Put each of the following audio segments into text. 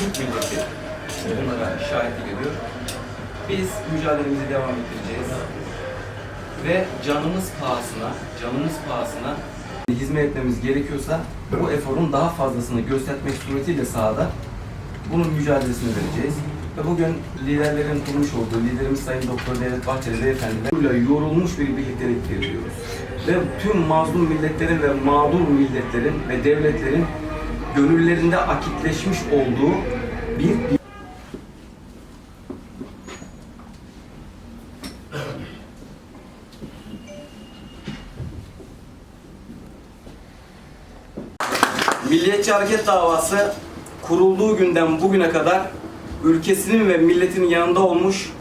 Türk milleti bunlara şahitlik ediyor. Biz mücadelemizi devam ettireceğiz. Ve canımız pahasına, canımız pahasına hizmet etmemiz gerekiyorsa bu eforun daha fazlasını göstermek suretiyle sahada bunun mücadelesini vereceğiz. Ve bugün liderlerin kurmuş olduğu, liderimiz Sayın Doktor Devlet Bahçeli Beyefendi'yle yorulmuş bir birliktelik veriyoruz. Ve tüm mazlum milletlerin ve mağdur milletlerin ve devletlerin gönüllerinde akitleşmiş olduğu bir Milliyetçi Hareket Davası kurulduğu günden bugüne kadar ülkesinin ve milletinin yanında olmuş,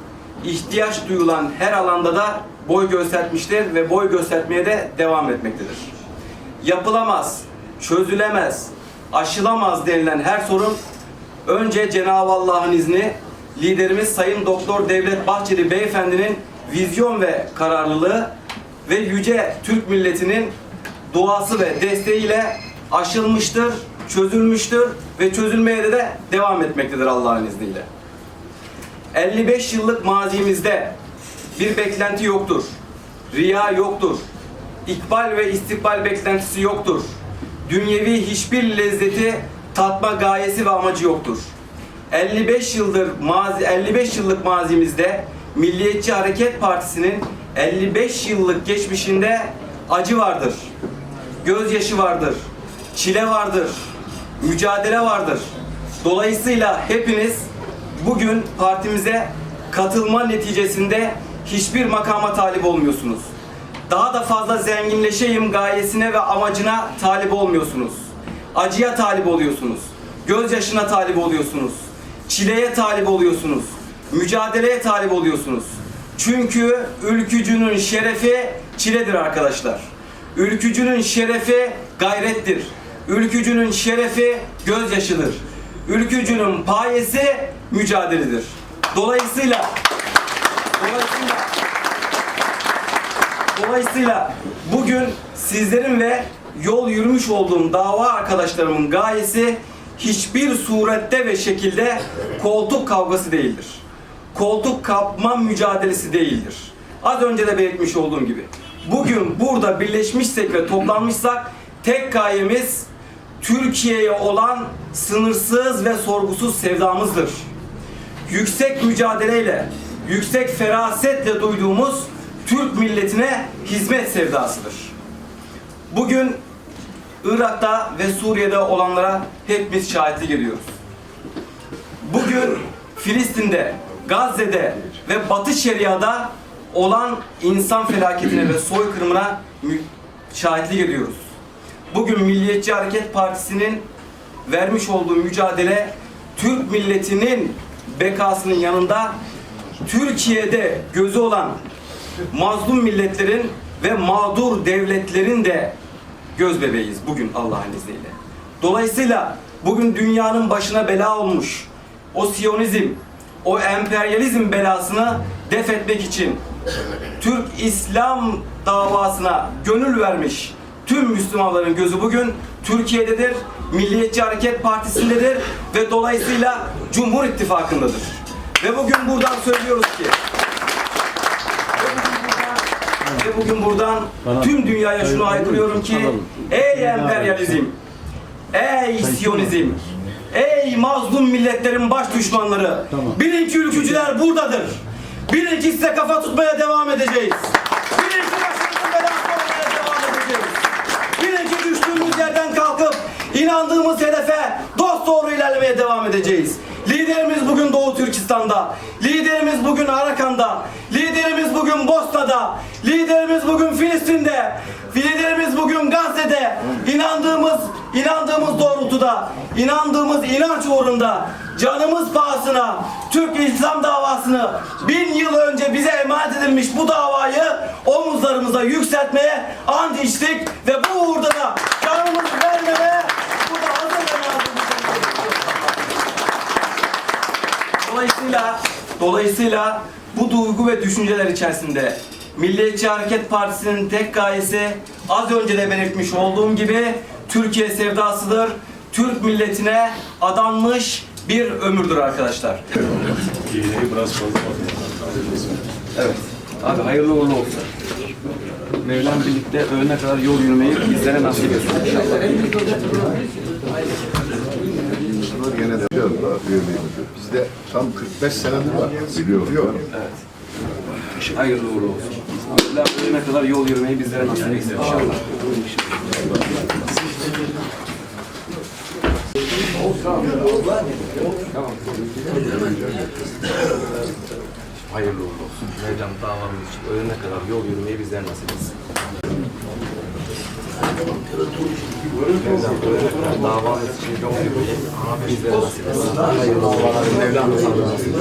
ihtiyaç duyulan her alanda da boy göstermiştir ve boy göstermeye de devam etmektedir. Yapılamaz, çözülemez, aşılamaz denilen her sorun önce Cenab-ı Allah'ın izni, liderimiz Sayın Doktor Devlet Bahçeli Beyefendinin vizyon ve kararlılığı ve yüce Türk milletinin duası ve desteğiyle aşılmıştır, çözülmüştür ve çözülmeye de, de devam etmektedir Allah'ın izniyle. 55 yıllık mazimizde bir beklenti yoktur. Riya yoktur. İkbal ve istikbal beklentisi yoktur. Dünyevi hiçbir lezzeti tatma gayesi ve amacı yoktur. 55 yıldır mazi 55 yıllık mazimizde Milliyetçi Hareket Partisi'nin 55 yıllık geçmişinde acı vardır. Gözyaşı vardır. Çile vardır. Mücadele vardır. Dolayısıyla hepiniz bugün partimize katılma neticesinde hiçbir makama talip olmuyorsunuz. Daha da fazla zenginleşeyim gayesine ve amacına talip olmuyorsunuz. Acıya talip oluyorsunuz. Gözyaşına talip oluyorsunuz. Çileye talip oluyorsunuz. Mücadeleye talip oluyorsunuz. Çünkü ülkücünün şerefi çiledir arkadaşlar. Ülkücünün şerefi gayrettir. Ülkücünün şerefi gözyaşıdır. Ülkücünün payesi mücadeledir. Dolayısıyla dolayısıyla Dolayısıyla bugün sizlerin ve yol yürümüş olduğum dava arkadaşlarımın gayesi hiçbir surette ve şekilde koltuk kavgası değildir. Koltuk kapma mücadelesi değildir. Az önce de belirtmiş olduğum gibi. Bugün burada birleşmişsek ve toplanmışsak tek gayemiz Türkiye'ye olan sınırsız ve sorgusuz sevdamızdır yüksek mücadeleyle, yüksek ferasetle duyduğumuz Türk milletine hizmet sevdasıdır. Bugün Irak'ta ve Suriye'de olanlara hepimiz şahitlik ediyoruz. Bugün Filistin'de, Gazze'de ve Batı Şeria'da olan insan felaketine ve soykırımına şahitlik ediyoruz. Bugün Milliyetçi Hareket Partisi'nin vermiş olduğu mücadele Türk milletinin bekasının yanında Türkiye'de gözü olan mazlum milletlerin ve mağdur devletlerin de göz bebeğiyiz bugün Allah'ın izniyle. Dolayısıyla bugün dünyanın başına bela olmuş o Siyonizm, o emperyalizm belasını def etmek için Türk İslam davasına gönül vermiş tüm Müslümanların gözü bugün Türkiye'dedir, Milliyetçi Hareket Partisi'ndedir ve dolayısıyla Cumhur İttifakı'ndadır. Ve bugün buradan söylüyoruz ki ve bugün buradan tüm dünyaya şunu haykırıyorum ki ey emperyalizm, ey Siyonizm, ey mazlum milletlerin baş düşmanları, bilin ki ülkücüler buradadır. Bilin ki size kafa tutmaya devam edeceğiz. Bilin ki başınızın belası olmaya devam edeceğiz. Bilin ki düştüğümüz yerden kalkıp inandığımız hedefe dost doğru ilerlemeye devam edeceğiz. Liderimiz bugün Doğu Türkistan'da, liderimiz bugün Arakan'da, liderimiz bugün Bosna'da, liderimiz bugün Filistin'de, liderimiz bugün Gazze'de. İnandığımız, inandığımız doğrultuda, inandığımız inanç uğrunda canımız pahasına Türk İslam davasını bin yıl önce bize emanet edilmiş bu davayı omuzlarımıza yükseltmeye and içtik ve bu uğurda da canımızı vermeye burada hazır ve nazırız. Dolayısıyla dolayısıyla bu duygu ve düşünceler içerisinde Milliyetçi Hareket Partisi'nin tek gayesi az önce de belirtmiş olduğum gibi Türkiye sevdasıdır. Türk milletine adanmış bir ömürdür arkadaşlar. Evet. Abi hayırlı uğurlu olsun. Mevlam birlikte öğüne kadar yol yürümeyi bizlere nasip etsin inşallah. De biliyorum. Bizde tam 45 senedir var. Biliyorum. Yok. Hayırlı uğurlu olsun. Mevlam öğüne kadar yol yürümeyi bizlere nasip etsin inşallah. Hayırlı uğurlu olsun. Mevlam davamız için öğüne kadar yol yürümeyi bizlere nasip etsin. Mevlam öğüne kadar davamız için yol yürümeyi bizlere nasip etsin. Hayırlı uğurlu olsun.